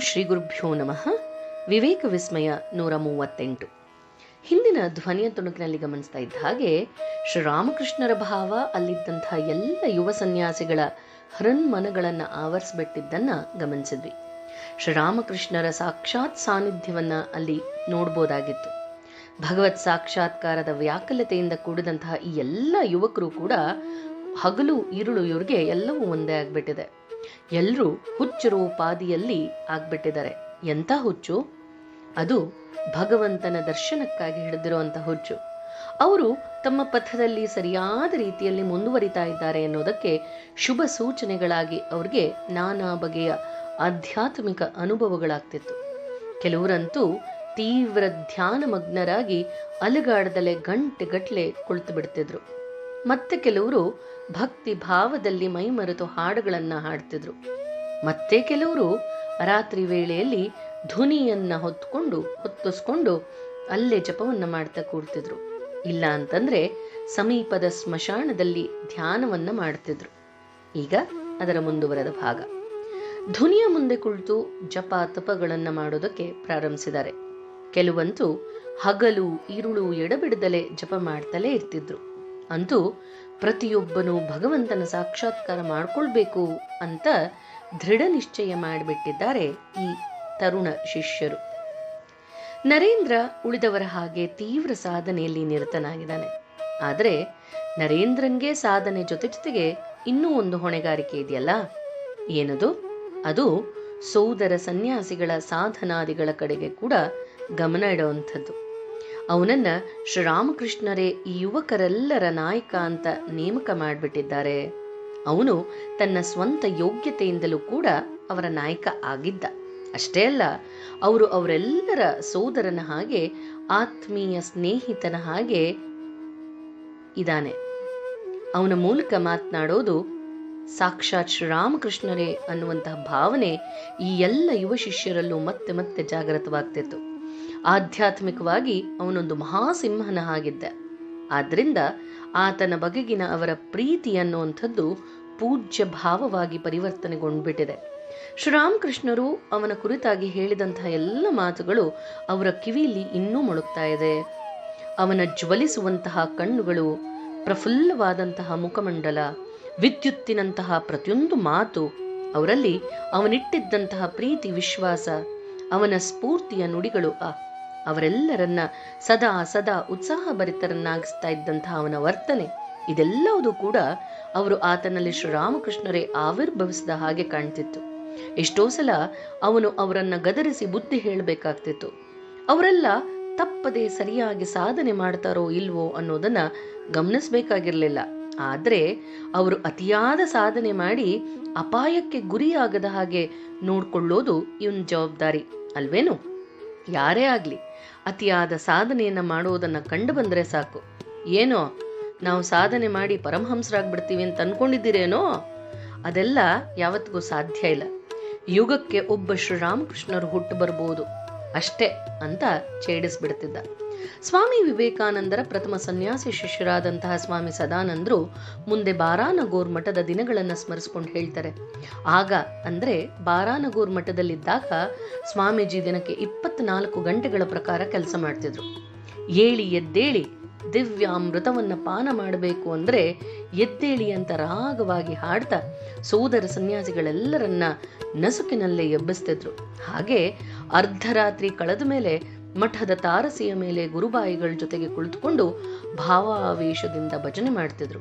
ಶ್ರೀ ಗುರುಭ್ಯೋ ನಮಃ. ವಿವೇಕ ವಿಸ್ಮಯ ನೂರ ಮೂವತ್ತೆಂಟು. ಹಿಂದಿನ ಧ್ವನಿಯ ತುಣುಕಿನಲ್ಲಿ ಗಮನಿಸ್ತಾ ಇದ್ದ ಹಾಗೆ, ಶ್ರೀರಾಮಕೃಷ್ಣರ ಭಾವ ಅಲ್ಲಿದ್ದಂತಹ ಎಲ್ಲ ಯುವ ಸನ್ಯಾಸಿಗಳ ಹೃನ್ಮನಗಳನ್ನು ಆವರಿಸ್ಬಿಟ್ಟಿದ್ದನ್ನು ಗಮನಿಸಿದ್ವಿ. ಶ್ರೀರಾಮಕೃಷ್ಣರ ಸಾಕ್ಷಾತ್ ಸಾನ್ನಿಧ್ಯವನ್ನ ಅಲ್ಲಿ ನೋಡ್ಬೋದಾಗಿತ್ತು. ಭಗವತ್ ಸಾಕ್ಷಾತ್ಕಾರದ ವ್ಯಾಕುಲತೆಯಿಂದ ಕೂಡಿದಂತಹ ಈ ಎಲ್ಲ ಯುವಕರು ಕೂಡ ಹಗಲು, ಇರುಳು ಇವ್ರಿಗೆ ಎಲ್ಲವೂ ಒಂದೇ ಆಗ್ಬಿಟ್ಟಿದೆ. ಎಲ್ಲರೂ ಹುಚ್ಚರು ಪಾದಿಯಲ್ಲಿ ಆಗ್ಬಿಟ್ಟಿದ್ದಾರೆ. ಎಂಥ ಹುಚ್ಚು? ಅದು ಭಗವಂತನ ದರ್ಶನಕ್ಕಾಗಿ ಹಿಡಿದಿರುವಂಥ ಹುಚ್ಚು. ಅವರು ತಮ್ಮ ಪಥದಲ್ಲಿ ಸರಿಯಾದ ರೀತಿಯಲ್ಲಿ ಮುಂದುವರಿತಾ ಇದ್ದಾರೆ ಅನ್ನೋದಕ್ಕೆ ಶುಭ ಸೂಚನೆಗಳಾಗಿ ಅವ್ರಿಗೆ ನಾನಾ ಬಗೆಯ ಆಧ್ಯಾತ್ಮಿಕ ಅನುಭವಗಳಾಗ್ತಿತ್ತು. ಕೆಲವರಂತೂ ತೀವ್ರ ಧ್ಯಾನಮಗ್ನರಾಗಿ ಅಲುಗಾಡದಲೆ ಗಂಟೆಗಟ್ಟಲೆ ಕುಳಿತು ಬಿಡ್ತಿದ್ರು ಮತ್ತೆ ಕೆಲವರು ಭಕ್ತಿ ಭಾವದಲ್ಲಿ ಮೈಮರೆತು ಹಾಡುಗಳನ್ನ ಹಾಡ್ತಿದ್ರು. ಮತ್ತೆ ಕೆಲವರು ರಾತ್ರಿ ವೇಳೆಯಲ್ಲಿ ಧ್ವನಿಯನ್ನ ಹೊತ್ಕೊಂಡು, ಹೊತ್ತಿಸ್ಕೊಂಡು ಅಲ್ಲೇ ಜಪವನ್ನ ಮಾಡ್ತಾ ಕೂರ್ತಿದ್ರು ಇಲ್ಲ ಅಂತಂದ್ರೆ ಸಮೀಪದ ಸ್ಮಶಾನದಲ್ಲಿ ಧ್ಯಾನವನ್ನ ಮಾಡ್ತಿದ್ರು. ಈಗ ಅದರ ಮುಂದುವರೆದ ಭಾಗ. ಧ್ವನಿಯ ಮುಂದೆ ಕುಳಿತು ಜಪ ತಪಗಳನ್ನ ಮಾಡೋದಕ್ಕೆ ಪ್ರಾರಂಭಿಸಿದ್ದಾರೆ. ಕೆಲವಂತೂ ಹಗಲು, ಇರುಳು, ಎಡಬಿಡದಲೆ ಜಪ ಮಾಡ್ತಲೇ ಇರ್ತಿದ್ರು. ಅಂತೂ ಪ್ರತಿಯೊಬ್ಬನು ಭಗವಂತನ ಸಾಕ್ಷಾತ್ಕಾರ ಮಾಡಿಕೊಳ್ಬೇಕು ಅಂತ ದೃಢ ನಿಶ್ಚಯ ಮಾಡಿಬಿಟ್ಟಿದ್ದಾರೆ ಈ ತರುಣ ಶಿಷ್ಯರು. ನರೇಂದ್ರ ಉಳಿದವರ ಹಾಗೆ ತೀವ್ರ ಸಾಧನೆಯಲ್ಲಿ ನಿರತನಾಗಿದ್ದಾನೆ. ಆದರೆ ನರೇಂದ್ರನ್ಗೆ ಸಾಧನೆ ಜೊತೆ ಜೊತೆಗೆ ಇನ್ನೂ ಒಂದು ಹೊಣೆಗಾರಿಕೆ ಇದೆಯಲ್ಲ? ಏನದು? ಅದು ಸೋದರ ಸನ್ಯಾಸಿಗಳ ಸಾಧನಾದಿಗಳ ಕಡೆಗೆ ಕೂಡ ಗಮನ ಇಡುವಂಥದ್ದು. ಅವನನ್ನ ಶ್ರೀರಾಮಕೃಷ್ಣರೇ ಈ ಯುವಕರೆಲ್ಲರ ನಾಯಕ ಅಂತ ನೇಮಕ ಮಾಡಿಬಿಟ್ಟಿದ್ದಾರೆ. ಅವನು ತನ್ನ ಸ್ವಂತ ಯೋಗ್ಯತೆಯಿಂದಲೂ ಕೂಡ ಅವರ ನಾಯಕ ಆಗಿದ್ದ. ಅಷ್ಟೇ ಅಲ್ಲ, ಅವರು ಅವರೆಲ್ಲರ ಸೋದರನ ಹಾಗೆ ಆತ್ಮೀಯ ಸ್ನೇಹಿತನ ಹಾಗೆ ಇದ್ದಾನೆ. ಅವನ ಮೂಲಕ ಮಾತನಾಡೋದು ಸಾಕ್ಷಾತ್ ಶ್ರೀರಾಮಕೃಷ್ಣರೇ ಅನ್ನುವಂತಹ ಭಾವನೆ ಈ ಎಲ್ಲ ಯುವ ಶಿಷ್ಯರಲ್ಲೂ ಮತ್ತೆ ಮತ್ತೆ ಜಾಗೃತವಾಗ್ತಿತ್ತು. ಆಧ್ಯಾತ್ಮಿಕವಾಗಿ ಅವನೊಂದು ಮಹಾಸಿಂಹನ ಹಾಗಿದ್ದ. ಆದ್ದರಿಂದ ಆತನ ಬಗೆಗಿನ ಅವರ ಪ್ರೀತಿ ಅನ್ನುವಂಥದ್ದು ಪೂಜ್ಯ ಭಾವವಾಗಿ ಪರಿವರ್ತನೆಗೊಂಡ್ಬಿಟ್ಟಿದೆ. ಶ್ರೀರಾಮಕೃಷ್ಣರು ಅವನ ಕುರಿತಾಗಿ ಹೇಳಿದಂತಹ ಎಲ್ಲ ಮಾತುಗಳು ಅವರ ಕಿವಿಯಲ್ಲಿ ಇನ್ನೂ ಮೊಳಗ್ತಾ ಇದೆ. ಅವನ ಜ್ವಲಿಸುವಂತಹ ಕಣ್ಣುಗಳು, ಪ್ರಫುಲ್ಲವಾದಂತಹ ಮುಖಮಂಡಲ, ವಿದ್ಯುತ್ತಿನಂತಹ ಪ್ರತಿಯೊಂದು ಮಾತು, ಅವರಲ್ಲಿ ಅವನಿಟ್ಟಿದ್ದಂತಹ ಪ್ರೀತಿ, ವಿಶ್ವಾಸ, ಅವನ ಸ್ಫೂರ್ತಿಯ ನುಡಿಗಳು, ಆ ಅವರೆಲ್ಲರನ್ನ ಸದಾ ಸದಾ ಉತ್ಸಾಹಭರಿತರನ್ನಾಗಿಸ್ತಾ ಇದ್ದಂತಹ ಅವನ ವರ್ತನೆ. ಇದೆಲ್ಲವೂ ಕೂಡ ಅವರು ಆತನಲ್ಲಿ ಶ್ರೀರಾಮಕೃಷ್ಣರೇ ಆವಿರ್ಭವಿಸಿದ ಹಾಗೆ ಕಾಣ್ತಿತ್ತು. ಎಷ್ಟೋ ಸಲ ಅವನು ಅವರನ್ನ ಗದರಿಸಿ ಬುದ್ಧಿ ಹೇಳಬೇಕಾಗ್ತಿತ್ತು. ಅವರೆಲ್ಲ ತಪ್ಪದೆ ಸರಿಯಾಗಿ ಸಾಧನೆ ಮಾಡ್ತಾರೋ ಇಲ್ವೋ ಅನ್ನೋದನ್ನ ಗಮನಿಸಬೇಕಾಗಿರ್ಲಿಲ್ಲ. ಆದ್ರೆ ಅವರು ಅತಿಯಾದ ಸಾಧನೆ ಮಾಡಿ ಅಪಾಯಕ್ಕೆ ಗುರಿಯಾಗದ ಹಾಗೆ ನೋಡ್ಕೊಳ್ಳೋದು ಇವನ್ ಜವಾಬ್ದಾರಿ, ಅಲ್ವೇನು? ಯಾರೇ ಆಗಲಿ, ಅತಿಯಾದ ಸಾಧನೆಯನ್ನ ಮಾಡುವುದನ್ನು ಕಂಡು ಬಂದರೆ ಸಾಕು. ಏನೋ, ನಾವು ಸಾಧನೆ ಮಾಡಿ ಪರಮಹಂಸರಾಗ್ಬಿಡ್ತೀವಿ ಅಂತ ಅನ್ಕೊಂಡಿದ್ದೀರೇನೋ? ಅದೆಲ್ಲ ಯಾವತ್ತಿಗೂ ಸಾಧ್ಯ ಇಲ್ಲ. ಯುಗಕ್ಕೆ ಒಬ್ಬ ಶ್ರೀರಾಮಕೃಷ್ಣರು ಹುಟ್ಟು ಬರ್ಬೋದು. ಅಷ್ಟೇ ಅಂತ ಛೇಡಿಸ್ಬಿಡ್ತಿದ್ದ. ಸ್ವಾಮಿ ವಿವೇಕಾನಂದರ ಪ್ರಥಮ ಸನ್ಯಾಸಿ ಶಿಷ್ಯರಾದಂತಹ ಸ್ವಾಮಿ ಸದಾನಂದರು ಮುಂದೆ ಬಾರಾನಗೋರ್ ಮಠದ ದಿನಗಳನ್ನು ಸ್ಮರಿಸ್ಕೊಂಡು ಹೇಳ್ತಾರೆ. ಆಗ ಅಂದ್ರೆ ಬಾರಾನಗೋರ್ ಮಠದಲ್ಲಿದ್ದಾಗ ಸ್ವಾಮೀಜಿ ದಿನಕ್ಕೆ ಇಪ್ಪತ್ನಾಲ್ಕು ಗಂಟೆಗಳ ಪ್ರಕಾರ ಕೆಲಸ ಮಾಡ್ತಿದ್ರು. ಏಳಿ ಎದ್ದೇಳಿ ದಿವ್ಯಾಮೃತವನ್ನು ಪಾನ ಮಾಡಬೇಕು ಅಂದ್ರೆ ಎದ್ದೇಳಿ ಅಂತ ರಾಗವಾಗಿ ಹಾಡ್ತಾ ಸೋದರ ಸನ್ಯಾಸಿಗಳೆಲ್ಲರನ್ನ ನಸುಕಿನಲ್ಲೇ ಎಬ್ಬಿಸ್ತಿದ್ರು. ಹಾಗೆ ಅರ್ಧರಾತ್ರಿ ಕಳೆದ ಮೇಲೆ ಮಠದ ತಾರಸಿಯ ಮೇಲೆ ಗುರುಬಾಯಿಗಳ ಜೊತೆಗೆ ಕುಳಿತುಕೊಂಡು ಭಾವಾವೇಶದಿಂದ ಭಜನೆ ಮಾಡ್ತಿದ್ರು.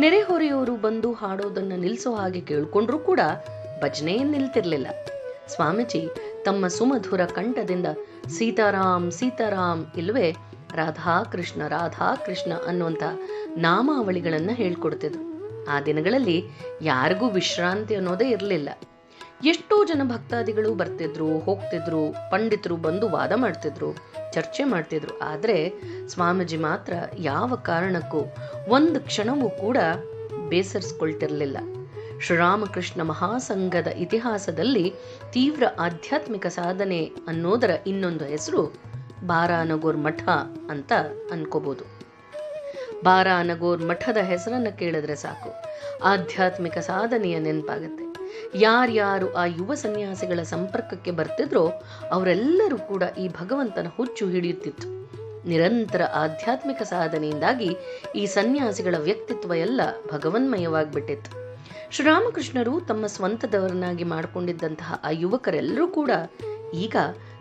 ನೆರೆಹೊರೆಯವರು ಬಂದು ಹಾಡೋದನ್ನ ನಿಲ್ಲಿಸೋ ಹಾಗೆ ಕೇಳ್ಕೊಂಡ್ರೂ ಕೂಡ ಭಜನೆಯೇ ನಿಲ್ತಿರ್ಲಿಲ್ಲ. ಸ್ವಾಮೀಜಿ, ತಮ್ಮ ಸುಮಧುರ ಕಂಠದಿಂದ ಸೀತಾರಾಮ್ ಸೀತಾರಾಮ್ ಇಲ್ವೇ ರಾಧಾಕೃಷ್ಣ ರಾಧಾಕೃಷ್ಣ ಅನ್ನುವಂಥ ನಾಮಾವಳಿಗಳನ್ನ ಹೇಳ್ಕೊಡ್ತಿದ್ರು. ಆ ದಿನಗಳಲ್ಲಿ ಯಾರಿಗೂ ವಿಶ್ರಾಂತಿ ಅನ್ನೋದೇ ಇರಲಿಲ್ಲ. ಎಷ್ಟೋ ಜನ ಭಕ್ತಾದಿಗಳು ಬರ್ತಿದ್ರು, ಹೋಗ್ತಿದ್ರು, ಪಂಡಿತರು ಬಂದು ವಾದ ಮಾಡ್ತಿದ್ರು, ಚರ್ಚೆ ಮಾಡ್ತಿದ್ರು. ಆದರೆ ಸ್ವಾಮೀಜಿ ಮಾತ್ರ ಯಾವ ಕಾರಣಕ್ಕೂ ಒಂದು ಕ್ಷಣವೂ ಕೂಡ ಬೇಸರಿಸ್ಕೊಳ್ತಿರಲಿಲ್ಲ. ಶ್ರೀರಾಮಕೃಷ್ಣ ಮಹಾಸಂಘದ ಇತಿಹಾಸದಲ್ಲಿ ತೀವ್ರ ಆಧ್ಯಾತ್ಮಿಕ ಸಾಧನೆ ಅನ್ನೋದರ ಇನ್ನೊಂದು ಹೆಸರು ಬಾರಾನಗೋರ್ ಮಠ ಅಂತ ಅನ್ಕೋಬಹುದು ಬಾರಾನಗೋರ್ ಮಠದ ಹೆಸರನ್ನು ಕೇಳಿದ್ರೆ ಸಾಕು. ಆಧ್ಯಾತ್ಮಿಕ ಸಾಧನೆಯ ನೆನಪಾಗತ್ತೆ. ಯಾರ್ಯಾರು ಆ ಯುವ ಸನ್ಯಾಸಿಗಳ ಸಂಪರ್ಕಕ್ಕೆ ಬರ್ತಿದ್ರೋ ಅವರೆಲ್ಲರೂ ಕೂಡ ಈ ಭಗವಂತನ ಹುಚ್ಚು ಹಿಡಿಯುತ್ತಿತ್ತು. ನಿರಂತರ ಆಧ್ಯಾತ್ಮಿಕ ಸಾಧನೆಯಿಂದಾಗಿ ಈ ಸನ್ಯಾಸಿಗಳ ವ್ಯಕ್ತಿತ್ವ ಎಲ್ಲ ಭಗವನ್ಮಯವಾಗ್ಬಿಟ್ಟಿತ್ತು. ಶ್ರೀರಾಮಕೃಷ್ಣರು ತಮ್ಮ ಸ್ವಂತದವರನ್ನಾಗಿ ಮಾಡಿಕೊಂಡಿದ್ದಂತಹ ಆ ಯುವಕರೆಲ್ಲರೂ ಕೂಡ ಈಗ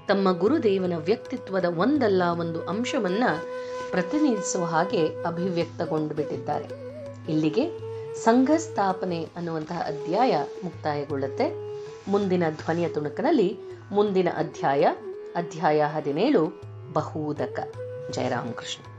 ತಮ್ಮ ಗುರುದೇವನ ವ್ಯಕ್ತಿತ್ವದ ಒಂದಲ್ಲ ಒಂದು ಅಂಶವನ್ನ ಪ್ರತಿನಿಧಿಸುವ ಹಾಗೆ ಅಭಿವ್ಯಕ್ತಗೊಂಡು ಬಿಟ್ಟಿದ್ದಾರೆ ಇಲ್ಲಿಗೆ ಸಂಘ ಸ್ಥಾಪನೆ ಅನ್ನುವಂತಹ ಅಧ್ಯಾಯ ಮುಕ್ತಾಯಗೊಳ್ಳುತ್ತೆ. ಮುಂದಿನ ಧ್ವನಿಯ ತುಣುಕಿನಲ್ಲಿ ಮುಂದಿನ ಅಧ್ಯಾಯ ಅಧ್ಯಾಯ ಹದಿನೇಳು ಬಹುದಕ. ಜಯರಾಮಕೃಷ್ಣ.